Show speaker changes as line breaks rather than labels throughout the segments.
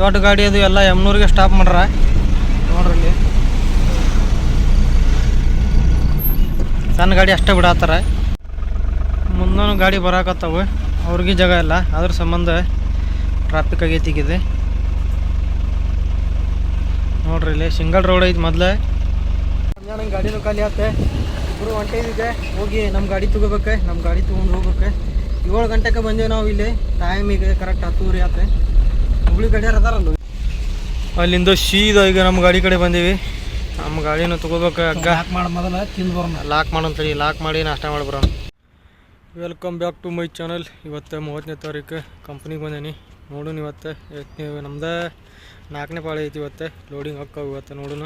ದೊಡ್ಡ ಗಾಡಿ ಅದು ಎಲ್ಲ ಎಮ್ನೂರಿಗೆ ಸ್ಟಾಪ್ ಮಾಡ್ರ. ನೋಡ್ರಿ ಇಲ್ಲಿ ಸಣ್ಣ ಗಾಡಿ ಅಷ್ಟೇ ಬಿಡತ್ತಾರ ಮುಂದೊಂದು ಗಾಡಿ ಬರಾಕತ್ತವು. ಅವ್ರಿಗೆ ಜಾಗ ಇಲ್ಲ. ಅದ್ರ ಸಂಬಂಧ ಟ್ರಾಫಿಕ್ ಆಗೈತಿ ಈಗ ಇದು ನೋಡ್ರಿ ಇಲ್ಲಿ ಸಿಂಗಲ್ ರೋಡ್ ಐತಿ ಮೊದ್ಲು. ನಂಗೆ ಗಾಡಿನೂ ಖಾಲಿ ಆತೆ. ಇಬ್ಬರು ಹೊಂಟೈದಿದೆ ಹೋಗಿ ನಮ್ಮ ಗಾಡಿ ತಗೋಬೇಕು. ನಮ್ಮ ಗಾಡಿ ತೊಗೊಂಡು ಹೋಗ್ಬೇಕು. ಏಳು ಗಂಟೆಗೆ ಬಂದೇವು ನಾವು ಇಲ್ಲಿ. ಟೈಮಿಗೆ ಕರೆಕ್ಟ್ ಹತ್ತೂರಿ ಆತೆ. ಅಲ್ಲಿಂದ ಶೀದ ಈಗ ನಮ್ಮ ಗಾಡಿ ಕಡೆ ಬಂದೀವಿ. ನಮ್ಮ ಗಾಡಿನ ತಗೋಬೇಕು ಲಾಕ್
ಮಾಡಿ ಮೊದಲ ತಿಂದು ಬರೋಣ.
ಲಾಕ್ ಲಾಕ್ ಮಾಡಿ ನಾಷ್ಟ ಮಾಡಿ ಬರೋಣ. Welcome back to my channel ಇವತ್ತು ಮೂವತ್ತನೇ ತಾರೀಕು ಕಂಪ್ನಿಗೆ ಬಂದೇನಿ. ನೋಡೋಣ ಇವತ್ತು. ನಮ್ದು ನಾಲ್ಕನೇ ಪಾಳಿ ಐತಿ ಇವತ್ತು. ಲೋಡಿಂಗ್ ಹಾಕವು ಇವತ್ತು ನೋಡೋಣ.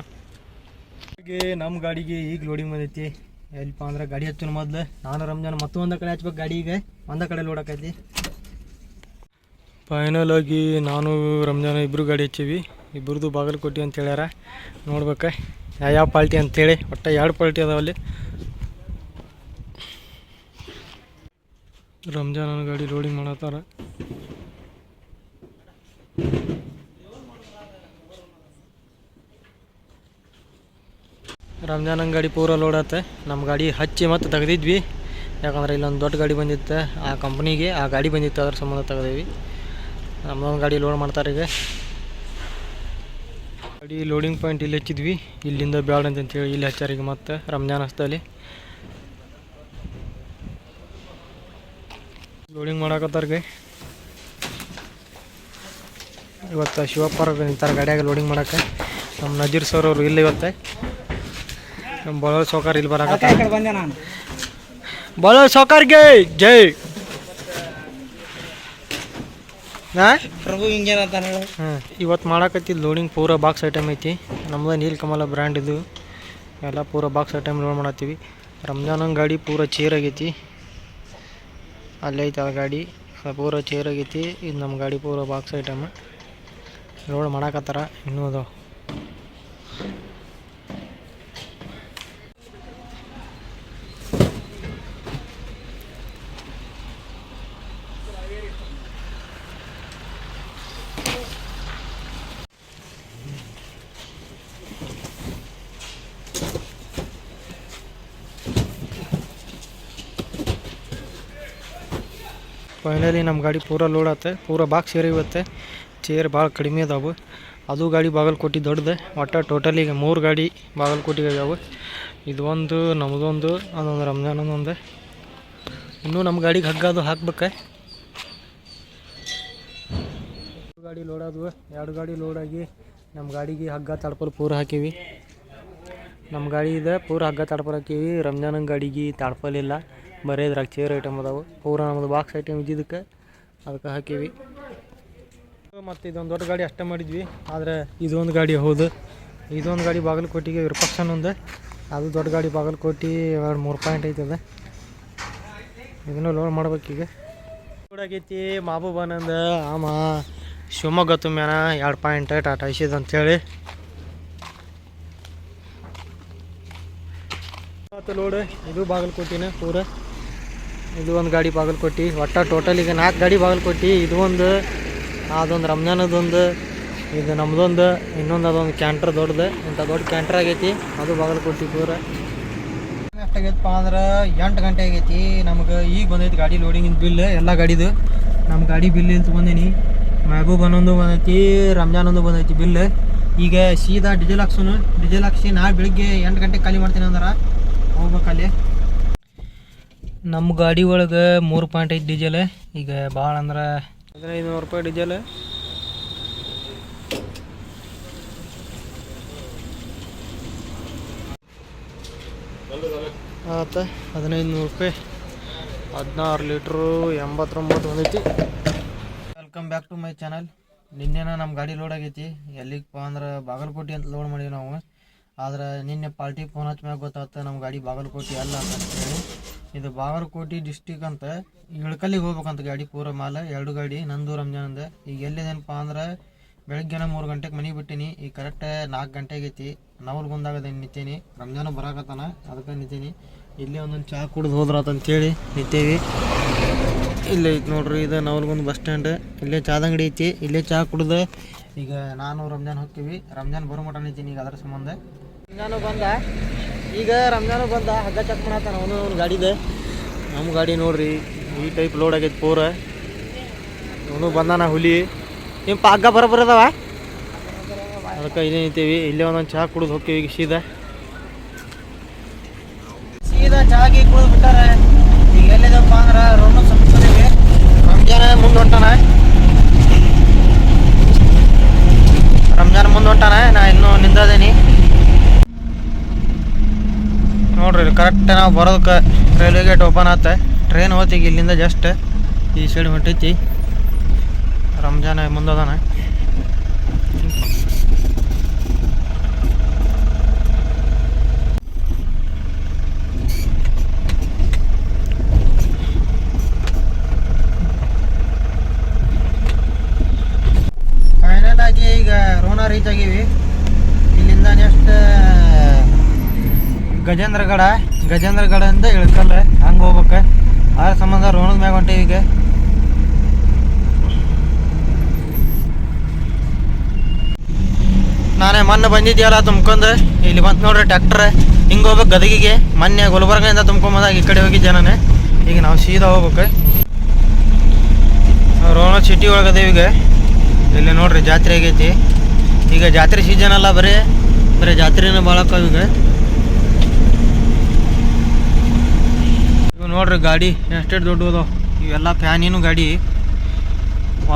ಹಾಗೆ ನಮ್ಮ ಗಾಡಿಗೆ ಈಗ ಲೋಡಿಂಗ್ ಬಂದೈತಿ. ಎಲ್ಪ ಅಂದ್ರೆ ಗಾಡಿ ಹಚ್ಚೋಣ ಮೊದ್ಲು. ನಾನು ರಂಜಾನ್ ಮತ್ತೊಂದು ಕಡೆ ಹಚ್ಬೇಕು ಗಾಡಿಗೆ ಒಂದ ಕಡೆ ಲೋಡ್ ಆಕೈತಿ. ಫೈನಲ್ ಆಗಿ ನಾನು ರಂಜಾನ್ ಇಬ್ಬರು ಗಾಡಿ ಹಚ್ಚೀವಿ. ಇಬ್ಬರದು ಬಾಗಲಕೋಟೆ ಅಂತ ಹೇಳ್ಯಾರ. ನೋಡ್ಬೇಕ. ಯಾವ ಪಾಲ್ಟಿ ಅಂತೇಳಿ ಒಟ್ಟು ಎರಡು ಪಾಲ್ಟಿ ಅದಾವಲ್ಲಿ ರಂಜಾನ್ ಗಾಡಿ ಲೋಡಿಂಗ್ ಮಾಡತ್ತಾರ. ರಂಜಾನ್ ಗಾಡಿ ಪೂರ ಲೋಡ್ ಆತ. ನಮ್ಮ ಗಾಡಿ ಹಚ್ಚಿ ಮತ್ತೆ ತೆಗೆದಿದ್ವಿ. ಯಾಕಂದ್ರೆ ಇಲ್ಲೊಂದು ದೊಡ್ಡ ಗಾಡಿ ಬಂದಿತ್ತು. ಆ ಕಂಪ್ನಿಗೆ ಆ ಗಾಡಿ ಬಂದಿತ್ತು. ಅದ್ರ ಸಂಬಂಧ ತೆಗ್ದೀವಿ ನಮ್ಮದೊಂದು ಗಾಡಿ ಲೋಡ್ ಮಾಡ್ತಾರೆ ಈಗ. ಗಾಡಿ ಲೋಡಿಂಗ್ ಪಾಯಿಂಟ್ ಇಲ್ಲಿ ಹಚ್ಚಿದ್ವಿ. ಇಲ್ಲಿಂದ ಬ್ಯಾಡ ಅಂತೇಳಿ ಇಲ್ಲಿ ಹಚ್ಚಾರ ಈಗ ಮತ್ತೆ ರಂಜಾನ್ ಹಸ್ತಲ್ಲಿ ಲೋಡಿಂಗ್ ಮಾಡಾಕತ್ತಾರ್ಗೆ ಇವತ್ತು ಶಿವಪ್ಪರ ನಿಂತಾರೆ ಗಾಡಿಯಾಗ ಲೋಡಿಂಗ್ ಮಾಡಕ್ಕೆ ನಮ್ಮ ನಜೀರ್ ಸರ್ ಅವರು ಇಲ್ಲ ಇವತ್ತೆ. ನಮ್ಮ ಬಳವ ಸೌಕರ್ ಇಲ್ಲಿ
ಬರಾಕ ಬಂದೆ
ಗೈ ಜೈ ಹಾಂ
ಪ್ರಭು ಹಿಂಗೇನ ಅಂತ ಹೇಳು.
ಹಾಂ ಇವತ್ತು ಮಾಡಾಕತ್ತಿದ್ದು ಲೋಡಿಂಗ್ ಪೂರ ಬಾಕ್ಸ್ ಐಟಮ್ ಐತಿ. ನಮ್ದು ನೀಲ್ಕಮಲ ಬ್ರ್ಯಾಂಡ್ ಇದು. ಎಲ್ಲ ಪೂರ ಬಾಕ್ಸ್ ಐಟಮ್ ಲೋಡ್ ಮಾಡತ್ತೀವಿ. ರಂಜಾನ್ ಗಾಡಿ ಪೂರ ಚೇರ್ ಆಗೈತಿ. ಅಲ್ಲೇ ಐತಿ ಆ ಗಾಡಿ. ಪೂರ ಚೇರ್ ಆಗೈತಿ. ಇದು ನಮ್ಮ ಗಾಡಿ ಪೂರ ಬಾಕ್ಸ್ ಐಟಮ್ ಲೋಡ್ ಮಾಡಾಕತ್ತಾರ. ಇನ್ನೂ ಅದಾವ. ನಮ್ಮ ಗಾಡಿ ಪೂರ ಲೋಡ್ ಆತ ಪೂರ ಬಾಕ್ಸ್ ಸೇರಿ ಇವತ್ತೆ. ಚೇರ್ ಭಾಳ ಕಡಿಮೆ ಅದಾವು. ಅದು ಗಾಡಿ ಬಾಗಲಕೋಟೆ ದೊಡ್ಡದೆ. ಒಟ್ಟು ಟೋಟಲ್ ಈಗ ಮೂರು ಗಾಡಿ ಬಾಗಲಕೋಟೆಗೆ ಆಗ್ಯಾವು. ಇದು ಒಂದು ನಮ್ಮದೊಂದು ಅದೊಂದು ರಂಜಾನ್ ಒಂದು ಇನ್ನೂ ನಮ್ಮ ಗಾಡಿಗೆ ಹಗ್ಗ ಅದು ಹಾಕ್ಬೇಕು. ಗಾಡಿ ಲೋಡ್ ಆದವು. ಎರಡು ಗಾಡಿ ಲೋಡಾಗಿ ನಮ್ಮ ಗಾಡಿಗೆ ಹಗ್ಗ ತಾಡ್ಪಲ್ ಪೂರ ಹಾಕೀವಿ. ನಮ್ಮ ಗಾಡಿ ಇದೆ ಪೂರ ಹಗ್ಗ ತಾಡ್ಪಲ್ ಹಾಕೀವಿ. ರಂಜಾನ್ ಗಾಡಿಗೆ ತಾಡ್ಪಲ್ ಇಲ್ಲ. ಬರೀ ಇದ್ರಾಗ ಚೇರ್ ಐಟಮ್ ಅದಾವೆ. ಪೂರ ನಮ್ಮದು ಬಾಕ್ಸ್ ಐಟಮ್ ಇದ್ದಿದ್ದಕ್ಕೆ ಅದಕ್ಕೆ ಹಾಕೀವಿ. ಮತ್ತು ಇದೊಂದು ದೊಡ್ಡ ಗಾಡಿ ಅಷ್ಟೇ ಮಾಡಿದ್ವಿ. ಆದರೆ ಇದೊಂದು ಗಾಡಿ ಹೌದು. ಇದೊಂದು ಗಾಡಿ ಬಾಗಲಕೋಟೆಗೆ ವಿರೂಪಾಕ್ಷನ್ ಒಂದು. ಅದು ದೊಡ್ಡ ಗಾಡಿ ಬಾಗಲಕೋಟೆ ಎರಡು ಮೂರು ಪಾಯಿಂಟ್ ಐತದ. ಇದನ್ನು ಲೋಡ್ ಮಾಡ್ಬೇಕೀಗ ಕೂಡಾಗೈತಿ ಮಾಬು ಮಾಬೂಬಾನಂದ, ಆಮ, ಶಿವಮೊಗ್ಗ ತುಂಬ್ಯಾನ, ಎರಡು ಪಾಯಿಂಟ್ ಟಾಟಾ ಇಸಿದ್ ಅಂತೇಳಿ. ಮತ್ತು ಲೋಡ್ ಇದು ಬಾಗಲಕೋಟಿನ ಪೂರ. ಇದು ಒಂದು ಗಾಡಿ ಬಾಗಲಕೋಟೆ. ಒಟ್ಟ ಟೋಟಲ್ ಈಗ ನಾಲ್ಕು ಗಾಡಿ ಬಾಗಲಕೋಟೆ. ಇದು ಒಂದು, ಅದೊಂದು ರಂಜಾನದೊಂದು ಇದು ನಮ್ಮದೊಂದು ಇನ್ನೊಂದು ಅದೊಂದು ಕ್ಯಾಂಟ್ರ್ ದೊಡ್ಡದು. ಇಂಥ ದೊಡ್ಡ ಕ್ಯಾಂಟ್ರ್ ಆಗೈತಿ. ಅದು ಬಾಗಲಕೋಟೆ ಪೂರ. ಎಷ್ಟಾಗೈತಪ್ಪ ಅಂದ್ರೆ ಎಂಟು ಗಂಟೆ ಆಗೈತಿ. ನಮ್ಗೆ ಈಗ ಬಂದೈತಿ ಗಾಡಿ ಲೋಡಿಂಗಿನ ಬಿಲ್ ಎಲ್ಲ ಗಾಡಿದು. ನಮ್ಮ ಗಾಡಿ ಬಿಲ್ ಅಂತ ಬಂದೀನಿ. ಮೆಹಬೂಬ್ ಅನ್ನೊಂದು ಬಂದೈತಿ ರಂಜಾನ್ ಒಂದು ಬಂದೈತಿ ಬಿಲ್ ಈಗ ಸೀದಾ ಡಿಜೆಲ್ ಹಾಕ್ಸೋನು ಡಿಜೆಲ್ ಹಾಕ್ಸಿ ನಾಳೆ ಬೆಳಿಗ್ಗೆ ಎಂಟು ಗಂಟೆಗೆ ಖಾಲಿ ಮಾಡ್ತೀನಿ ಅಂದ್ರೆ ಹೋಗ್ಬೇಕಲ್ಲಿ ನಮ್ಮ ಗಾಡಿ ಒಳಗೆ ಮೂರು ಪಾಯಿಂಟ್ ಐದು ಡೀಸೆಲ್ ಈಗ ಭಾಳ ಅಂದ್ರೆ ಹದಿನೈದು ನೂರು ರೂಪಾಯಿ ಡೀಸೆಲ್ ಆತ ಹದಿನೈದು ನೂರು ರೂಪಾಯಿ. ಹದಿನಾರು ಲೀಟ್ರು ಎಂಬತ್ತೊಂಬತ್ತು ಬಂದೈತಿ. Welcome back to my channel ನಿನ್ನೆನ ನಮ್ಮ ಗಾಡಿ ಲೋಡ್ ಆಗೈತಿ. ಎಲ್ಲಿಗಪ್ಪ ಅಂದ್ರೆ ಬಾಗಲಕೋಟೆ ಅಂತ ಲೋಡ್ ಮಾಡೀವಿ ನಾವು. ಆದ್ರೆ ನಿನ್ನೆ ಪಾರ್ಟಿ ಫೋನ್ ಹಚ್ಚ ಮ್ಯಾಗ ಗೊತ್ತಾಗುತ್ತೆ ನಮ್ಮ ಗಾಡಿ ಬಾಗಲಕೋಟೆ ಅಲ್ಲ ಅಂತ ಹೇಳಿ. ಇದು ಬಾಗಲಕೋಟೆ ಡಿಸ್ಟಿಕ್ ಅಂತ. ಇಳ್ಕಲ್ಲಿಗೆ ಹೋಗ್ಬೇಕಂತ ಗಾಡಿ, ಪೂರ ಮಾಲ, ಎರಡು ಗಾಡಿ, ನಂದು ರಂಜಾನಂದ. ಈಗ ಎಲ್ಲಿದೇನಪ್ಪ ಅಂದ್ರೆ ಬೆಳಗ್ಗೆನ ಮೂರು ಗಂಟೆಗೆ ಮನೆಗೆ ಬಿಟ್ಟಿನಿ. ಈಗ ಕರೆಕ್ಟ್ ನಾಲ್ಕು ಗಂಟೆಗೆ ಐತಿ. ನವಲ್ ಬಂದಾಗದ ನಿಂತೀನಿ. ರಂಜಾನು ಬರಾಕತ್ತಾನ, ಅದಕ್ಕೆ ನಿಂತೀನಿ. ಇಲ್ಲೇ ಒಂದೊಂದು ಚಹಾ ಕುಡ್ದು ಹೋದ್ರಾತ ಅಂತೇಳಿ ನಿಂತೇವಿ. ಇಲ್ಲೇ ಐತಿ ನೋಡ್ರಿ, ಇದು ನವಲ್ಗೊಂದು ಬಸ್ ಸ್ಟ್ಯಾಂಡ್. ಇಲ್ಲೇ ಚಹಾದ ಅಂಗಡಿ ಐತಿ. ಇಲ್ಲೇ ಚಹಾ ಕುಡ್ದು ಈಗ ನಾನು ರಂಜಾನ್ ಹೋಗ್ತೀವಿ. ರಂಜಾನ್ ಬರೋ ಮಟ್ಟ ನಿಂತೀನಿ ಈಗ ಅದರ ಸಂಬಂಧ. ರಂಜಾನು ಬಂದ. ಈಗ ರಂಜಾನು ಬಂದ, ಹಗ್ಗ ಚೆಕ್ ಮಾಡತ್ತಾನ ಅವನು, ಅವ್ನ ಗಾಡಿದೆ ನಮ್ಮ ಗಾಡಿ ನೋಡ್ರಿ, ಈ ಟೈಪ್ ಲೋಡ್ ಆಗೈತೆ ಪೂರ. ಅವನು ಬಂದಾನ ಹುಲಿ. ನಿಮ್ಮ ಹಗ್ಗ ಬರೋಬ್ಬರ ಅದಾವ? ಅದಕ್ಕೆ ಇಲ್ಲೇ ನಿಂತೀವಿ ಇಲ್ಲೇ ಒಂದೊಂದು ಚಹಾ ಕುಡಿದು ಹೋಗ್ತೀವಿ ಈಗ ಸೀದಾ ಚಾಗಿ ಕುಡಿದು ಬಿಟ್ಟಾರೆ ಈಗ ಎಲ್ಲಿದಪ್ಪ ಅಂದ್ರೆ ರೋಣ ಸಂಸ್ಥೆಗೆ ರಂಜಾನ ಮುಂದೆ ಹೊಂಟಾನ ರಂಜಾನ್ ಮುಂದೆ ಹೊಂಟಾನ ನಾ ಇನ್ನೂ ನಿಂದದೇನಿ ನೋಡ್ರಿ ಕರೆಕ್ಟ್ ನಾವು ಬರೋದಕ್ಕೆ ರೈಲ್ವೆ ಗೇಟ್ ಓಪನ್ ಆತ. ಟ್ರೈನ್ ಹೋತಿಗೆ ಇಲ್ಲಿಂದ ಜಸ್ಟ್ ಈ ಸೈಡ್ ಹೊಂಟೈತಿ ರಂಜಾನ್ ಮುಂದದಾನ ಫೈನಲ್ ಆಗಿ ಈಗ ರೋಣ ರೀಚ್ ಆಗೀವಿ ಇಲ್ಲಿಂದ ನೆಕ್ಸ್ಟ್ ಗಜೇಂದ್ರಗಡ ಗಜೇಂದ್ರಗಡದಿಂದ ಇಳ್ಕಲ್ಲ ಹಂಗೆ ಹೋಗ್ಬೇಕು? ಅದ್ರ ಸಂಬಂಧ ರೋಣದ ಮ್ಯಾಗ ಹೊಂಟೀವಿ ಈಗ. ನಾನೇ ಮೊನ್ನೆ ಬಂದಿದ್ಯಲ್ಲ ತುಂಬ್ಕೊಂಡು ಇಲ್ಲಿ ಬಂತು ನೋಡ್ರಿ ಟ್ಯಾಕ್ಟ್ರ್ ಹಿಂಗೆ ಹೋಗ್ಬೇಕು ಗದಗಿಗೆ. ಮೊನ್ನೆ ಗುಲ್ಬರ್ಗದಿಂದ ತುಂಬ್ಕೊಂಬಂದಾಗ ಈ ಕಡೆ ಹೋಗಿದ್ದೆ ನಾನು ಈಗ ನಾವು ಸೀದಾ ಹೋಗ್ಬೇಕು? ರೋಣ ಸಿಟಿ ಒಳಗೆ ಅದೇವಿ ಈಗ. ಇಲ್ಲಿ ನೋಡ್ರಿ ಜಾತ್ರೆ ಆಗೈತಿ. ಈಗ ಜಾತ್ರೆ ಸೀಸನ್ ಅಲ್ಲ ಬರೀ. ಬರೀ ಜಾತ್ರೆನೂ ಭಾಳ ಈಗ. ನೋಡ್ರಿ ಗಾಡಿ ಎಷ್ಟೇ ದೊಡ್ಡ ಇವೆಲ್ಲ ಫ್ಯಾನಿನ ಗಾಡಿ.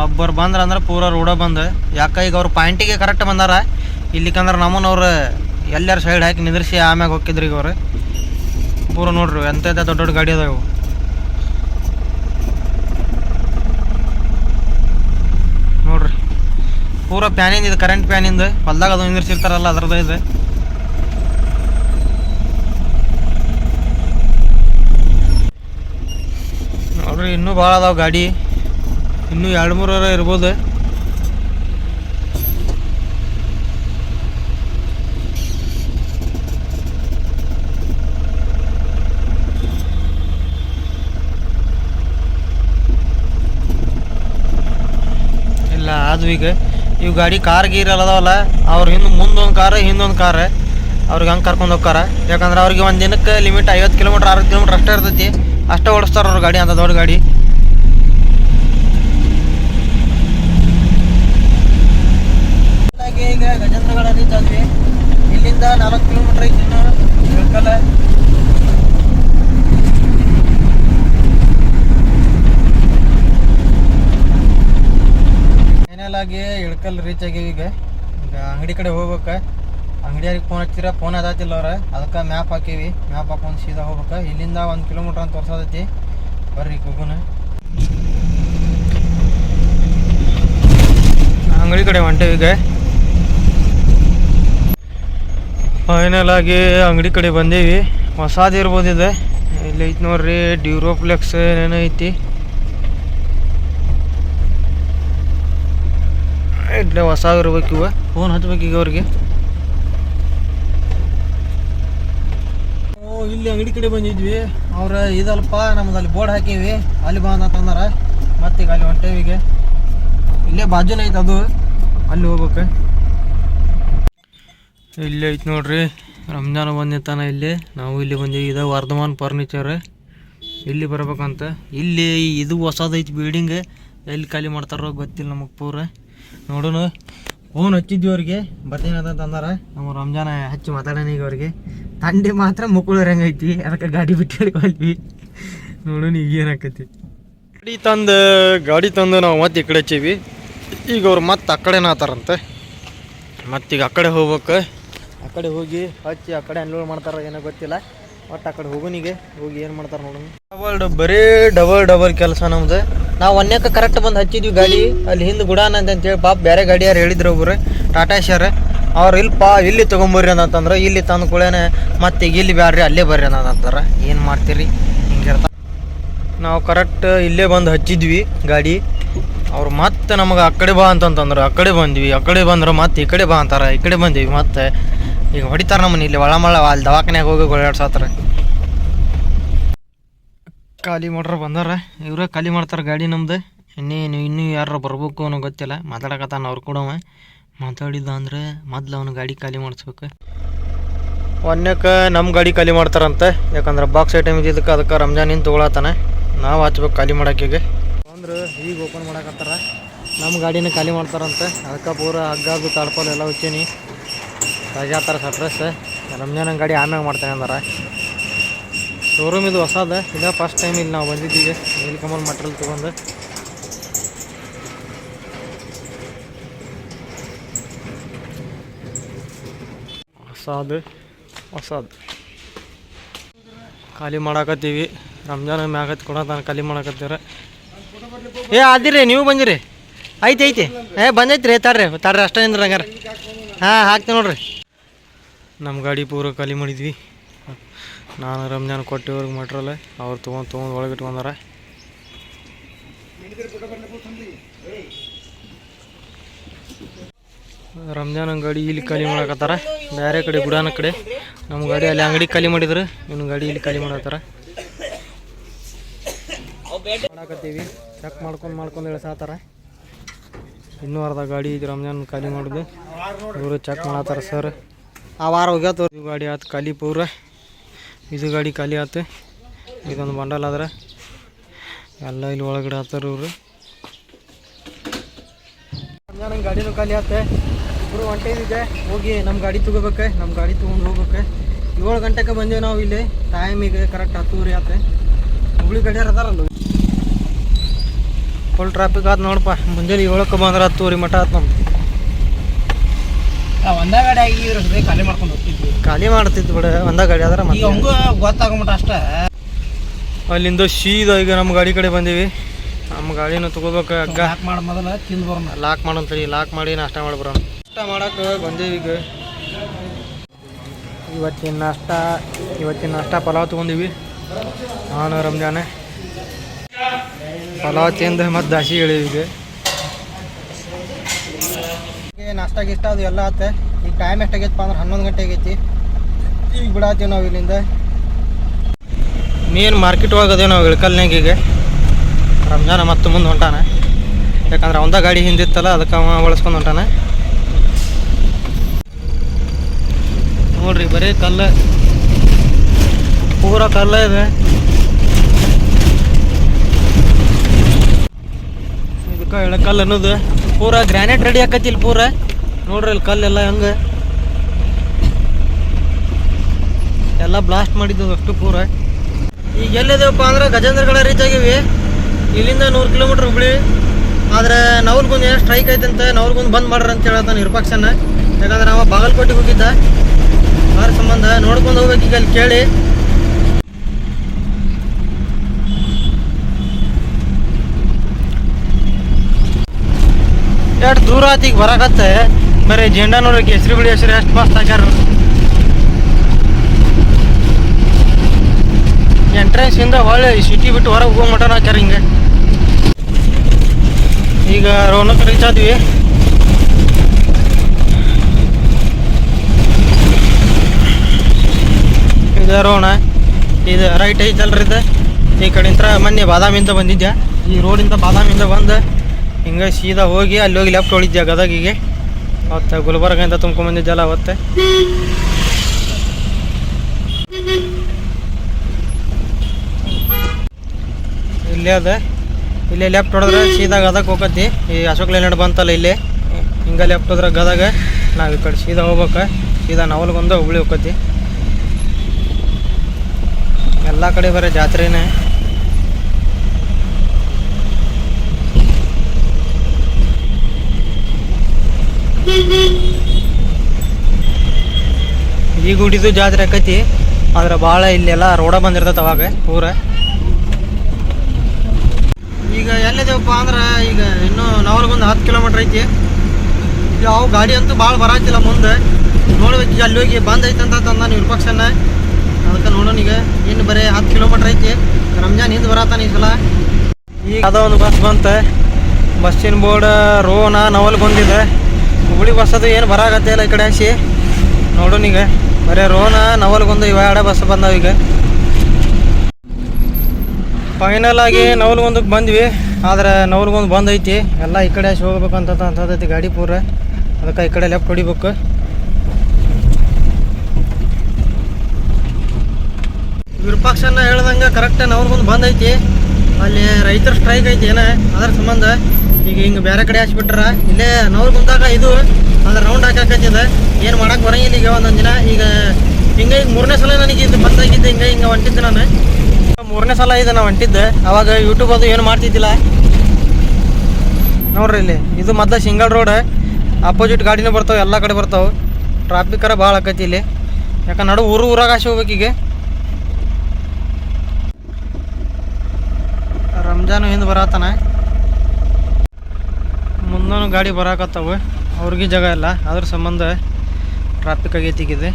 ಒಬ್ಬರು ಬಂದ್ರ ಅಂದ್ರೆ ಪೂರ ರೋಡ ಬಂದು. ಯಾಕೆ ಈಗ ಅವ್ರು ಪಾಯಿಂಟಿಗೆ ಕರೆಕ್ಟ್ ಬಂದಾರ. ಇಲ್ಲಿಕಂದ್ರೆ ನಮ್ಮನವ್ರು ಎಲ್ಲರ ಸೈಡ್ ಹಾಕಿ ನಿಂದ್ರಿಸಿ ಆಮ್ಯಾಗ ಹೋಗಿದ್ರಿ ಈಗ ಅವ್ರು. ಪೂರ ನೋಡ್ರಿ ಎಂತ ದೊಡ್ಡ ದೊಡ್ಡ ಗಾಡಿ ಅದಾವ. ನೋಡ್ರಿ. ಪೂರ ಪ್ಯಾನಿಂದ ಇದು ಕರೆಂಟ್ ಪ್ಯಾನಿಂದ ಹೊಲ್ದಾಗ ಅದು ನಿಂದಿರ್ಸಿರ್ತಾರಲ್ಲ ಅದ್ರದ್ದು ಇದೆ. ನೋಡ್ರಿ, ಇನ್ನೂ ಭಾಳ ಅದಾವ ಗಾಡಿ. ಇನ್ನೂ ಎರಡು ಮೂರರ ಇರ್ಬೋದು. ಇಲ್ಲ ಅದು ಈಗ. ಇವು ಗಾಡಿ ಕಾರ್ ಗೀರ್ ಎಲ್ಲ ಅದಾವಲ್ಲ, ಅವ್ರು ಹಿಂದೆ ಮುಂದೊಂದು ಕಾರ್, ಹಿಂದೊಂದು ಕಾರ್. ಅವ್ರಿಗೆ ಹಂಗೆ ಕರ್ಕೊಂಡು ಹೋಗ್ತಾರೆ. ಯಾಕಂದ್ರೆ ಅವ್ರಿಗೆ ಒಂದು ದಿನಕ್ಕೆ ಲಿಮಿಟ್ ಐವತ್ತು ಕಿಲೋಮೀಟ್ರ್ ಅರವತ್ತು ಕಿಲೋಮೀಟ್ರ್ ಅಷ್ಟೇ ಇರ್ತೈತಿ. ಅಷ್ಟೇ ಓಡಿಸ್ತಾರ ಅವ್ರ ಗಾಡಿ ಅಂತ ದೊಡ್ಡ ಗಾಡಿ. ಈಗ ಗಜೇಂದ್ರಗಡ ರೀಚ್ ಆದ್ವಿ ಇಲ್ಲಿಂದ ನಾಲ್ಕು ಕಿಲೋಮೀಟರ್ ಐತಿ ಇನ್ನು ಇಳ್ಕಲ್ಲ ಆಗಿ ಇಳ್ಕಲ್ ರೀಚ್ ಆಗಿವೆ ಈಗ. ಈಗ ಅಂಗಡಿ ಕಡೆ ಹೋಗ್ಬೇಕು. ಅಂಗಡಿಯವ್ರಿಗೆ ಫೋನ್ ಹಚ್ಚಿರ ಫೋನ್ ಅದಾತಿಲ್ಲ ಅವ್ರ. ಅದಕ್ಕೆ ಮ್ಯಾಪ್ ಹಾಕೀವಿ. ಮ್ಯಾಪ್ ಹಾಕೊಂಡು ಸೀದಾ ಹೋಗ್ಬೇಕು. ಇಲ್ಲಿಂದ ಒಂದು ಕಿಲೋಮೀಟ್ರ್ ಅಂತ ತೋರ್ಸೋದೈತಿ ಬರ್ರಿ ಹೋಗುನ ಅಂಗಡಿ ಕಡೆ ಹೊಂಟೇವಿ ಈಗ. ಫೈನಲ್ ಆಗಿ ಅಂಗಡಿ ಕಡೆ ಬಂದೀವಿ. ಹೊಸಾದು ಇರ್ಬೋದು ಇದೆ. ಇಲ್ಲಿ ಐತಿ ನೋಡ್ರಿ, ಡ್ಯೂರೋಪ್ಲೆಕ್ಸ್ ಏನೇನೋ ಐತಿ. ಇಲ್ಲೇ ಹೊಸ ಇರ್ಬೇಕು ಇವ. ಫೋನ್ ಹಚ್ಬೇಕು ಈಗ ಅವ್ರಿಗೆ. ಇಲ್ಲಿ ಅಂಗಡಿ ಕಡೆ ಬಂದಿದ್ವಿ. ಅವ್ರ ಇದಲ್ಪ ನಮ್ದು ಅಲ್ಲಿ ಬೋರ್ಡ್ ಹಾಕೀವಿ. ಅಲ್ಲಿ ಬಾ ಅಂತ ತಂದಾರ. ಮತ್ತೀಗ ಅಲ್ಲಿ ಹೊಂಟೇವಿಗೆ ಇಲ್ಲೇ ಬಾಜುನೇ ಐತೆ ಅದು. ಅಲ್ಲಿ ಹೋಗ್ಬೇಕು. ಇಲ್ಲಿ ಐತೆ ನೋಡ್ರಿ. ರಂಜಾನ್ ಬಂದಿತ್ತಾನ ಇಲ್ಲಿ. ನಾವು ಇಲ್ಲಿ ಬಂದೀವಿ. ಇದು ವರ್ಧಮಾನ್ ಫರ್ನಿಚರ್ ಇಲ್ಲಿ ಬರ್ಬೇಕಂತ. ಇಲ್ಲಿ ಇದು ಹೊಸದೈತಿ ಬಿಲ್ಡಿಂಗ್ ಎಲ್ಲಿ ಖಾಲಿ ಮಾಡ್ತಾರೋ ಗೊತ್ತಿಲ್ಲ ನಮಗೆ ಪೂರ. ನೋಡೋಣ ಫೋನ್ ಹಚ್ಚಿದ್ವಿ ಅವ್ರಿಗೆ ಬರ್ತೀನಿ ಅಂತ ಅಂದಾರ ನಮ್ಮ ರಂಜಾನ ಹಚ್ಚಿ ಮಾತಾಡೋಣ ಈಗ ಅವ್ರಿಗೆ. ತಂಡಿ ಮಾತ್ರ ಮುಕ್ಕುಳರಂಗೆ ಐತಿ ಅದಕ್ಕೆ ಗಾಡಿ ಬಿಟ್ಟು ಹಿಡ್ಕೊಳ್ವಿ ನೋಡೋಣ ಈಗ ಏನಾಕೈತಿ. ಗಾಡಿ ತಂದು ಗಾಡಿ ತಂದು ನಾವು ಮತ್ತೆ ಈ ಕಡೆ ಹಚ್ಚೀವಿ. ಈಗ ಅವ್ರು ಮತ್ತೆ ಆ ಕಡೆನ ಆತಾರಂತೆ. ಮತ್ತೀಗ ಆ ಕಡೆ ಹೋಗ್ಬೇಕು. ಆ ಕಡೆ ಹೋಗಿ ಹಚ್ಚಿ ಆ ಕಡೆ ಅನ್ಲೋಡ್ ಮಾಡ್ತಾರ ಏನೋ ಗೊತ್ತಿಲ್ಲ. ಒಟ್ಟು ಆ ಕಡೆ ಹೋಗೋನಿಗೆ ಹೋಗಿ ಏನು ಮಾಡ್ತಾರೆ ನೋಡೋಣ. ಡಬಲ್, ಬರೀ ಡಬಲ್ ಡಬಲ್ ಕೆಲಸ ನಮ್ದು. ನಾವು ಒನ್ಯಕ್ಕೆ ಕರೆಕ್ಟ್ ಬಂದು ಹಚ್ಚಿದ್ವಿ ಗಾಡಿ. ಅಲ್ಲಿ ಹಿಂದೆ ಗುಡಾನ ಅಂತೇಳಿ ಪಾಪ ಬೇರೆ ಗಾಡಿ ಯಾರು ಹೇಳಿದ್ರು ಒಬ್ಬರು ಟಾಟಾ ಶೇರ್ ಅವ್ರು ಪಾ, ಇಲ್ಲಿ ತೊಗೊಂಬರ್ರಿ ಅಂತಂದ್ರೆ ಇಲ್ಲಿ ತಂದು ಕೂಡೇನೆ ಮತ್ತೆ ಇಲ್ಲಿ ಬ್ಯಾಡ್ರಿ, ಅಲ್ಲೇ ಬರ್ರಿ ಅನ್ನೋದಂತಾರೆ ಏನು ಮಾಡ್ತೀರಿ? ಹಿಂಗಿರ್ತ ನಾವು ಕರೆಕ್ಟ್ ಇಲ್ಲೇ ಬಂದು ಹಚ್ಚಿದ್ವಿ ಗಾಡಿ. ಅವ್ರು ಮತ್ತೆ ನಮಗೆ ಆ ಕಡೆ ಬಾ ಅಂತಂತಂದ್ರೆ. ಆ ಕಡೆ ಬಂದ್ವಿ, ಆ ಕಡೆ ಬಂದ್ರೆ, ಮತ್ತೆ ಈ ಕಡೆ ಬಾ ಅಂತಾರೆ. ಈ ಕಡೆ ಬಂದ್ವಿ, ಮತ್ತೆ ಈಗ ಹೊಡಿತಾರೆ ನಮ್ಮನ್ನ ಇಲ್ಲಿ ಒಳಮಳ, ಅಲ್ಲಿ ದವಾಖಾನೆಗೆ ಹೋಗಿ ಓಡಾಡ್ಸತ್ತಾರ ಖಾಲಿ ಮಾಡ್ರ ಬಂದಾರ. ಇವರೇ ಖಾಲಿ ಮಾಡ್ತಾರೆ ಗಾಡಿ ನಮ್ದು. ಇನ್ನೇನು ಇನ್ನೂ ಯಾರು ಬರ್ಬೇಕು ಅನ್ನೋ ಗೊತ್ತಿಲ್ಲ. ಮಾತಾಡಕತ್ತಾನ ಅವ್ರು ಕೂಡ ಮಾತಾಡಿದ್ದ ಅಂದ್ರೆ ಮೊದ್ಲು ಅವನ ಗಾಡಿ ಖಾಲಿ ಮಾಡಿಸ್ಬೇಕು. ಒಂದಕ್ಕೆ ನಮ್ಮ ಗಾಡಿ ಖಾಲಿ ಮಾಡ್ತಾರಂತೆ. ಯಾಕಂದ್ರೆ ಬಾಕ್ಸ್ ಐಟಮ್ ಇದ್ದಿದ್ದಕ್ಕೆ ಅದಕ್ಕೆ ರಂಜಾನ್ ಏನು ತೊಗೊಳತ್ತಾನೆ. ನಾವು ಹಚ್ಬೇಕು ಖಾಲಿ ಮಾಡೋಕ್ಕೀಗ. ಅಂದ್ರೆ ಈಗ ಓಪನ್ ಮಾಡಕತ್ತಾರ. ನಮ್ಮ ಗಾಡಿನ ಖಾಲಿ ಮಾಡ್ತಾರಂತೆ. ಅದಕ್ಕೆ ಪೂರ ಹಗ್ಗ ಅದು ತಡ್ಪಲ್ ಎಲ್ಲ ಹುಚ್ಚೀನಿ ಥರ ಸಟ್ರೆಸ್. ರಂಜಾನ್ ಗಾಡಿ ಆಮ್ಯಾಗ ಮಾಡ್ತಾನೆ ಅಂದಾರ. ಶೋರೂಮ್ ಇದು ಹೊಸದ. ಇದ ಫಸ್ಟ್ ಟೈಮ್ ಇಲ್ಲಿ ನಾವು ಬಂದಿದ್ದೀವಿ. ನೀಲ್ಕಮಲ್ ಮಟ್ರಲ್ ತೊಗೊಂಡು. ಹೊಸದು. ಹೊಸದು. ಖಾಲಿ ಮಾಡಾಕತ್ತೀವಿ. ರಂಜಾನ್ ಮ್ಯಾಗತ್ ಕೂಡ ನಾನು ಖಾಲಿ ಮಾಡಾಕತ್ತೀರ ಏ ಆದಿರಿ ನೀವು ಬಂದಿರಿ. ಐತೆ ಐತೆ. ಏ, ಬಂದೈತ್ರಿ ತರ್ರಿ ತರ್ರಿ ಅಷ್ಟೇ ನಿಂದ್ರಿ ಹಂಗಾರೆ ಹಾಂ, ಹಾಕ್ತೀನಿ ನೋಡ್ರಿ. ನಮ್ಮ ಗಾಡಿ ಪೂರ ಖಾಲಿ ಮಾಡಿದ್ವಿ. ನಾನು ರಂಜಾನ್ ಕೊಟ್ಟಿವ್ರಿಗೆ ಮಟ್ರಲ್ಲ ಅವ್ರು ತೊಗೊಂಡು ತೊಗೊಂಡು ಒಳಗೆ ಇಟ್ಕೊಂಡಾರ ರಂಜಾನ್ ಗಾಡಿ ಇಲ್ಲಿ ಖಾಲಿ ಮಾಡಕತ್ತಾರ. ಬೇರೆ ಕಡೆ ಗುಡಾನ ಕಡೆ. ನಮ್ಮ ಗಾಡಿ ಅಲ್ಲಿ ಅಂಗಡಿ ಖಾಲಿ ಮಾಡಿದ್ರು. ಇನ್ನು ಗಾಡಿ ಇಲ್ಲಿ ಖಾಲಿ ಮಾಡತ್ತಾರ ಮಾಡಾಕತ್ತೀವಿ. ಚೆಕ್ ಮಾಡ್ಕೊಂಡು ಮಾಡ್ಕೊಂಡು ಇಳಿಸಾತಾರ ಇನ್ನೂ ಅರ್ಧ ಗಾಡಿ ಇದು ರಂಜಾನ್ ಖಾಲಿ ಮಾಡುದು. ಇವರು ಚೆಕ್ ಮಾಡತ್ತಾರ ಸರ್. ಆ ವಾರ ಹೋಗ್ಯಾತ ಗಾಡಿ ಆತು ಖಾಲಿ ಪೂರ. ಇದು ಗಾಡಿ ಖಾಲಿ ಆತು. ಇದೊಂದು ಬಂಡಲ್ ಆದ್ರೆ ಎಲ್ಲ ಇಲ್ಲಿ ಒಳಗಡೆ ಆತಾರ ಇವರು. ಗಾಡಿನೂ ಖಾಲಿ ಆತ. ಇಬ್ರು ಹೊಂಟೇನಿದೆ ಹೋಗಿ ನಮ್ಮ ಗಾಡಿ ತಗೋಬೇಕು ನಮ್ಮ ಗಾಡಿ ತೊಗೊಂಡು ಹೋಗ್ಬೇಕು. ಏಳು ಗಂಟೆಗೆ ಬಂದೇವು ನಾವು ಇಲ್ಲಿ. ಟೈಮಿಗೆ ಕರೆಕ್ಟ್ ಹತ್ತೂರಿ ಆತ. ಹುಬ್ಳಿ ಗಡಿಯಾರ ಅದಾರಲ್ಲ ಫುಲ್ ಟ್ರಾಫಿಕ್ ಆತು ನೋಡಪ್ಪ. ಮುಂಜಾನೆ ಏಳಕ್ಕೆ ಬಂದ್ರೆ ಹತ್ತೂರಿ ಮಠ ಆತು ನಮ್ದು.
ಒಂದ ಗಾಡಿ ಆಗಿದ್ರೆ ಖಾಲಿ ಮಾಡ್ಕೊಂಡು ಹೋಗ್ತಿದ್ವಿ.
ಖಾಲಿ ಮಾಡ್ತಿತ್ತು ಬಿಡ ಒಂದ ಗಾಡಿ ಆದ್ರೆ
ಈಗ ಹಂಗೂ ಗೊತ್ತಾಗಮಟ ಅಷ್ಟ.
ಅಲ್ಲಿಂದ ಸೀದಾ ಈಗ ನಮ್ಮ ಗಾಡಿ ಕಡೆ ಬಂದೀವಿ. ನಮ್ಮ ಗಾಡಿನ ತಗೋಬೇಕು ಅಗ್ಗ
ಯಾಕೆ ಮಾಡಿ ಮೊದಲ ತಿಂದು ಬರೋಣ.
ಲಾಕ್ ಮಾಡಿ ಲಾಕ್ ಮಾಡಿ ನಾಷ್ಟ ಮಾಡ್ಬರೋಣ ನಾಷ್ಟ ಮಾಡಕ್ಕೆ ಬಂದೀವಿ ಈಗ. ಇವತ್ತಿನ ನಾಷ್ಟ ಇವತ್ತಿನ ನಾಷ್ಟ ಪಲಾವ್ ತಗೊಂಡಿವಿ. ನಾನು ರಂಜಾನೆ ಪಲಾವ್ ತಿಂದು ಮತ್ತೆ ದಾಸಿ ಹೇಳಿವಿ ಈಗ. ನಾಷ್ಟ ಗಿಷ್ಟ ಅದು ಎಲ್ಲ ಆತ. ಈಗ ಟೈಮ್ ಎಷ್ಟಾಗೈತಪ್ಪ ಅಂದ್ರೆ ಹನ್ನೊಂದು ಗಂಟೆ ಆಗೈತಿ. ಈಗ ಬಿಡಾತೀವಿ ನಾವು ಇಲ್ಲಿಂದ. ಮೇನ್ ಮಾರ್ಕೆಟ್ ಹೋಗೋದೇ ನಾವು ಇಳ್ಕಲ್ನಾಗ ಈಗ. ರಂಜಾನ ಮತ್ತೆ ಮುಂದೆ ಹೊಂಟಾನ. ಯಾಕಂದ್ರೆ ಅವಂದ ಗಾಡಿ ಹಿಂದಿತ್ತಲ್ಲ, ಅದಕ್ಕೆ ಅವ ಬಳಸ್ಕೊಂಡು ಹೊಂಟಾನೆ. ನೋಡ್ರಿ, ಬರೀ ಕಲ್ಲ. ಪೂರ ಕಲ್ಲ ಇದೆ. ಇದಕ್ಕೆ ಎಳಕಲ್ ಅನ್ನೋದು. ಪೂರ ಗ್ರಾನೈಟ್ ರೆಡಿ ಆಕತಿ ಇಲ್ಲಿ ಪೂರ. ನೋಡ್ರಿ ಇಲ್ಲಿ ಕಲ್ಲೆಲ್ಲ ಹೆಂಗೆ. ಎಲ್ಲ ಬ್ಲಾಸ್ಟ್ ಮಾಡಿದ್ದು ಅಷ್ಟು ಪೂರ. ಈಗ ಎಲ್ಲಿದೇವಪ್ಪ ಅಂದ್ರೆ ಗಜೇಂದ್ರಗಳ ರೀಚ್ ಆಗಿವಿ. ಇಲ್ಲಿಂದ ನೂರು ಕಿಲೋಮೀಟ್ರ್ ಹುಬ್ಳಿ. ಆದ್ರೆ ನವ್ರಿಗೊಂದು ಏನೋ ಸ್ಟ್ರೈಕ್ ಐತಂತೆ ನವ್ರಿಗೊಂದು ಬಂದ್ ಮಾಡ್ರಿ ಅಂತ ಹೇಳತ್ತಾನೆ ಇರ್ಪಾಕ್ಷನ್ನ ಯಾಕಂದ್ರೆ ಅವ ಬಾಗಲಕೋಟೆಗೆ ಹೋಗಿದ್ದ. ಅದ್ರ ಸಂಬಂಧ ನೋಡ್ಕೊಂಡು ಹೋಗ್ಬೇಕು ಈಗ ಅಲ್ಲಿ ಕೇಳಿ. ಎಷ್ಟು ದೂರ ಆತ ಈಗ ಮರೆ ಬರೀ ಜೆಂಡಾನವ್ರ ಕೇಸರಿ ಬಿಳಿ ಹೆಸರು ಎಷ್ಟು ಮಸ್ತ್ ಹಾಕ್ಯಾರ ಎಂಟ್ರೆನ್ಸ್ ಇಂದ ಹೊಳ್ಳಿ ಸಿಟಿ ಬಿಟ್ಟು ಹೊರಗೆ ಹೋಗೋ ಮಟನ್ ಹಾಕ್ಯಾರ ಹಿಂಗೆ. ಈಗ ರೋನಕ್ ರೀಚ್ ಆದ್ವಿ. ಇದು ರೋಣ ಇದು ರೈಟ್ ಐತಲ್ರಿ ಇದು. ಈ ಕಡೆಯಿಂದ ಮೊನ್ನೆ ಬಾದಾಮಿಂದ ಬಂದಿದ್ದೆ ಈ ರೋಡಿಂದ ಬಾದಾಮಿಂದ ಬಂದು ಹಿಂಗೆ ಸೀದಾ ಹೋಗಿ ಅಲ್ಲಿ ಹೋಗಿ ಲೆಫ್ಟ್ ಹೊಳಿದ್ದೆ ಗದಗಿಗೆ. ಅವತ್ತೆ ಗುಲ್ಬರ್ಗಿಂದ ತುಂಬ್ಕೊಂಬಂದಿದ್ದೆಲ್ಲ ಅವತ್ತೆ. ಇಲ್ಲೇ ಅದ. ಇಲ್ಲೇ ಲೆಫ್ಟ್ ಹೊಡೆದ್ರೆ ಸೀದಾ ಗದಗ ಹೋಗತಿ ಈ ಅಶೋಕ್ ಲೈಲ್ಯಾಂಡ್ ಬಂತಲ್ಲ ಇಲ್ಲಿ. ಹಿಂಗೆ ಲೆಫ್ಟ್ ಹೋದ್ರೆ ಗದಗ. ನಾವು ಈ ಕಡೆ ಸೀದಾ ಹೋಗ್ಬೇಕು. ಸೀದಾ ನವಲ್ಗೊಂದು ಹುಬ್ಳಿ ಹೋಗತಿ ಎಲ್ಲ ಕಡೆ ಬರೀ ಜಾತ್ರೆನೇ. ಈ ಗುಡಿದು ಜಾತ್ರೆ ಆಕತಿ. ಆದ್ರೆ ಬಾಳ ಇಲ್ಲೆಲ್ಲ ರೋಡ ಬಂದಿರ್ತೈತೆ ಅವಾಗ ಪೂರ ಈಗ ಎಲ್ಲಿದೇವಪ್ಪ ಅಂದ್ರೆ ಈಗ ಇನ್ನೂ ನವಲ್ಗೊಂದು ಹತ್ತು ಕಿಲೋಮೀಟರ್ ಐತಿ. ಯಾವ ಗಾಡಿ ಅಂತೂ ಭಾಳ ಬರಾತಿಲ್ಲ ಮುಂದೆ. ನೋಡ್ಬೇಕು, ಈಗ ಅಲ್ಲಿ ಹೋಗಿ ಬಂದ್ ಐತೆ ಅಂತ ತಂದ ವಿರೂಪಾಕ್ಷನ ಅದಕ್ಕೆ ನೋಡೋಣ ಈಗ. ಇನ್ನು ಬರೀ ಹತ್ತು ಕಿಲೋಮೀಟರ್ ಐತಿ. ರಂಜಾನ್ ಹಿಂದೆ ಬರತ್ತಾನ ಈ ಸಲ. ಈಗ ಅದ ಒಂದು ಬಸ್ ಬಂತ. ಬಸ್ಸಿನ ಬೋರ್ಡ್ ರೋನ ನವಲ್ಗೊಂದಿದೆ ಹುಬ್ಳಿ ಬಸ್ ಅದು ಏನು ಬರಾಗತ್ತೆ ಇಲ್ಲ ಈ ಕಡೆ ಹಾಸಿ ನೋಡು ಈಗ ಬರೀ ರೋನ, ನವಲ್ಗೊಂದು ಇವ ಎರಡೇ ಬಸ್ ಬಂದಾವ ಈಗ. ಫೈನಲ್ ಆಗಿ ನವಲ್ಗೊಂದಕ್ಕೆ ಬಂದ್ವಿ. ಆದ್ರೆ ನವಲ್ಗೊಂದು ಬಂದೈತಿ ಎಲ್ಲ ಈ ಕಡೆ ಹಾಸಿ ಹೋಗ್ಬೇಕು ಅಂತ ಅಂತದೈತಿ ಗಾಡಿ ಪೂರ. ಅದಕ್ಕೆ ಈ ಕಡೆ ಲೆಫ್ಟ್ ಹೊಡಿಬೇಕು. ವಿರೂಪಾಕ್ಷನ ಹೇಳ್ದಂಗೆ ಕರೆಕ್ಟ್ ನವಲ್ಗೊಂದು ಬಂದೈತಿ ಅಲ್ಲಿ ರೈತರ ಸ್ಟ್ರೈಕ್ ಐತಿ ಏನ? ಅದ್ರ ಸಂಬಂಧ. ಈಗ ಹಿಂಗೆ ಬೇರೆ ಕಡೆ ಹಚ್ಬಿಟ್ರ, ಇಲ್ಲೇ ನೋವು ಬಂದಾಗ ಇದು, ಅಂದ್ರೆ ರೌಂಡ್ ಹಾಕಾಕತ್ತಿದೆ. ಏನು ಮಾಡಕ್ಕೆ ಬರಂಗಿಲ್ಲ ಈಗ ಒಂದೊಂದು ದಿನ. ಈಗ ಹಿಂಗೆ ಈಗ ಮೂರನೇ ಸಲ ನನಗೆ ಇದು ಬಂದಾಗಿದ್ದು ಹಿಂಗೆ ಹಿಂಗೆ ಹೊಂಟಿದ್ದೆ ನಾನು. ಮೂರನೇ ಸಲ ಇದೆ ನಾವು ಹೊಂಟಿದ್ದೆ. ಅವಾಗ ಯೂಟ್ಯೂಬ್ ಅದು ಏನು ಮಾಡ್ತಿದ್ದಿಲ್ಲ. ನೋಡ್ರಿ ಇಲ್ಲಿ, ಇದು ಮೊದಲ ಸಿಂಗಲ್ ರೋಡ್ ಅಪೋಸಿಟ್ ಗಾಡಿನೂ ಬರ್ತಾವೆ, ಎಲ್ಲ ಕಡೆ ಬರ್ತಾವೆ. ಟ್ರಾಫಿಕರ ಭಾಳ ಆಕೈತಿ ಇಲ್ಲಿ. ಯಾಕಂದ್ರೆ ನಡು ಊರು ಊರಾಗ ಆಸೆ ಹೋಗ್ಬೇಕೀಗ ರಂಜಾನು ಹಿಂದೆ ಬರತ್ತಾನ ಮುಂದೂ ಗಾಡಿ ಬರಾಕತ್ತಾವೆ. ಅವ್ರಿಗೆ ಜಾಗ ಇಲ್ಲ. ಅದ್ರ ಸಂಬಂಧ ಟ್ರಾಫಿಕ್ ಆಗೈತಿ ಈಗ ಇದು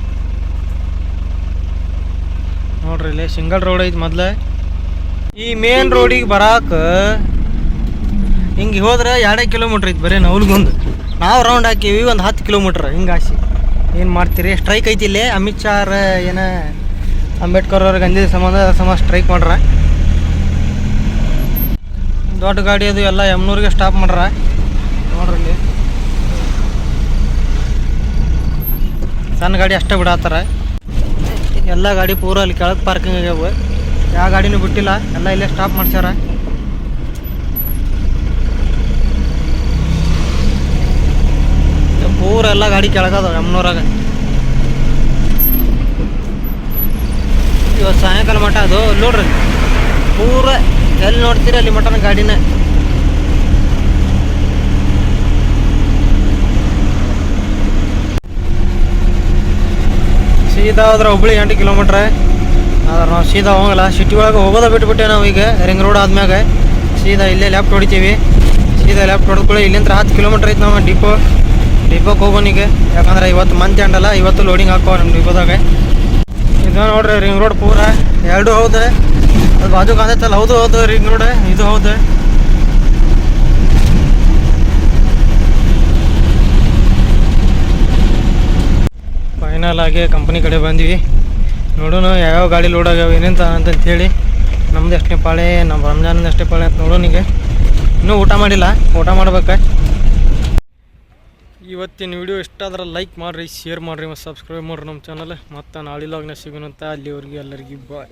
ನೋಡ್ರಿ ಇಲ್ಲಿ ಸಿಂಗಲ್ ರೋಡ್ ಐತಿ ಮೊದ್ಲು. ಈ ಮೇನ್ ರೋಡಿಗೆ ಬರಾಕ ಹಿಂಗೆ ಹೋದ್ರೆ ಎರಡೇ ಕಿಲೋಮೀಟ್ರ್ ಐತಿ ಬರೀ ನವಲ್ಗೊಂದು. ನಾವು ರೌಂಡ್ ಹಾಕೀವಿ, ಒಂದು ಹತ್ತು ಕಿಲೋಮೀಟ್ರ್ ಹಿಂಗೆ ಆಸಿ. ಏನು ಮಾಡ್ತೀರಿ? ಸ್ಟ್ರೈಕ್ ಐತಿ ಇಲ್ಲಿ. ಅಮಿತ್ ಶಾ ಅವ್ರ ಏನ ಅಂಬೇಡ್ಕರ್ ಅವ್ರ ಗಂಧಿ ಸಂಬಂಧ ಸಮ ಸ್ಟ್ರೈಕ್ ಮಾಡ್ರ. ದೊಡ್ಡ ಗಾಡಿ ಅದು ಎಲ್ಲ ಎಮ್ನೂರಿಗೆ ಸ್ಟಾಪ್ ಮಾಡ್ರ. ನೋಡ್ರಿ ಇಲ್ಲಿ ಸಣ್ಣ ಗಾಡಿ ಅಷ್ಟೇ ಬಿಡತ್ತಾರ. ಎಲ್ಲ ಗಾಡಿ ಪೂರ ಅಲ್ಲಿ ಕೆಳಗೆ ಪಾರ್ಕಿಂಗ್ ಆಗ್ಯಾವ. ಯಾವ ಗಾಡಿನೂ ಬಿಟ್ಟಿಲ್ಲ, ಎಲ್ಲ ಇಲ್ಲೇ ಸ್ಟಾಪ್ ಮಾಡ್ಸ್ಯಾರ. ಪೂರ ಎಲ್ಲ ಗಾಡಿ ಕೆಳಗದ ಯಮ್ನೂರಾಗ. ಇವತ್ತು ಸಾಯಂಕಾಲ ಮಟ್ಟ ಅದು, ನೋಡ್ರಿ. ಪೂರ ಎಲ್ಲಿ ನೋಡ್ತೀರಿ ಅಲ್ಲಿ ಮಟನ ಗಾಡಿನ? ಸೀದಾ ಹೋದ್ರೆ ಹುಬ್ಳಿ ಎಂಟು ಕಿಲೋಮೀಟ್ರ್ ಆದ್ರೆ ನಾವು ಸೀದಾ ಹೋಗಲ್ಲ. ಸಿಟಿ ಒಳಗೆ ಹೋಗೋದ ಬಿಟ್ಬಿಟ್ಟೆ ನಾವು ಈಗ. ರಿಂಗ್ ರೋಡ್ ಆದ್ಮ್ಯಾಗ. ಸೀದಾ ಇಲ್ಲೇ ಲೆಫ್ಟ್ ಹೊಡಿತೀವಿ. ಸೀದಾ ಲೆಫ್ಟ್ ಹೊಡೆದ್ಕೊಳ್ಳಿ. ಇಲ್ಲಿಂದ ಹತ್ತು ಕಿಲೋಮೀಟ್ರ್ ಐತೆ ನಾವು ಡಿಪೋ ಡಿಪೋಗೆ ಹೋಗೋನಿಗೆ ಯಾಕಂದ್ರೆ ಇವತ್ತು ಮಂತ್ ಎಂಡಲ್ಲ ಇವತ್ತು ಲೋಡಿಂಗ್ ಹಾಕೋ ನಮ್ಮ ಡಿಪೋದಾಗ ಇದು ನೋಡ್ರಿ ರಿಂಗ್ ರೋಡ್ ಪೂರ. ಎರಡು ಹೌದು. ಅದು ಬಾಜು ಕಾಂತೈತಲ್ಲ ಹೌದು ಹೌದು ರಿಂಗ್ ರೋಡ್ ಇದು ಹೌದು. ಫೈನಲ್ ಆಗಿ ಕಂಪ್ನಿ ಕಡೆ ಬಂದ್ವಿ. ನೋಡೋಣ ಯಾವ್ಯಾವ ಗಾಡಿ ಲೋಡ್ ಆಗ್ಯಾವ ಏನೇಂತ ಅಂತಂತೇಳಿ ನಮ್ದು ಎಷ್ಟನೇ ಪಾಳೆ ನಮ್ಮ ರಂಜಾನದ ಎಷ್ಟೇ ಪಾಳೆ ಅಂತ ನೋಡೋಣ ಈಗ. ಇನ್ನೂ ಊಟ ಮಾಡಿಲ್ಲ, ಊಟ ಮಾಡ್ಬೇಕು. ಇವತ್ತಿನ ವಿಡಿಯೋ ಇಷ್ಟ ಆದ್ರೆ ಲೈಕ್ ಮಾಡಿರಿ ಶೇರ್ ಮಾಡಿರಿ, ಮತ್ತು ಸಬ್ಸ್ಕ್ರೈಬ್ ಮಾಡಿರಿ ನಮ್ಮ ಚಾನಲ್ ಮತ್ತು ನಾಳಿಲಾಗ್ನ ಸಿಗೋಣಂತ ಅಲ್ಲಿವರೆಗೆ ಎಲ್ಲರಿಗೂ ಬಾಯ್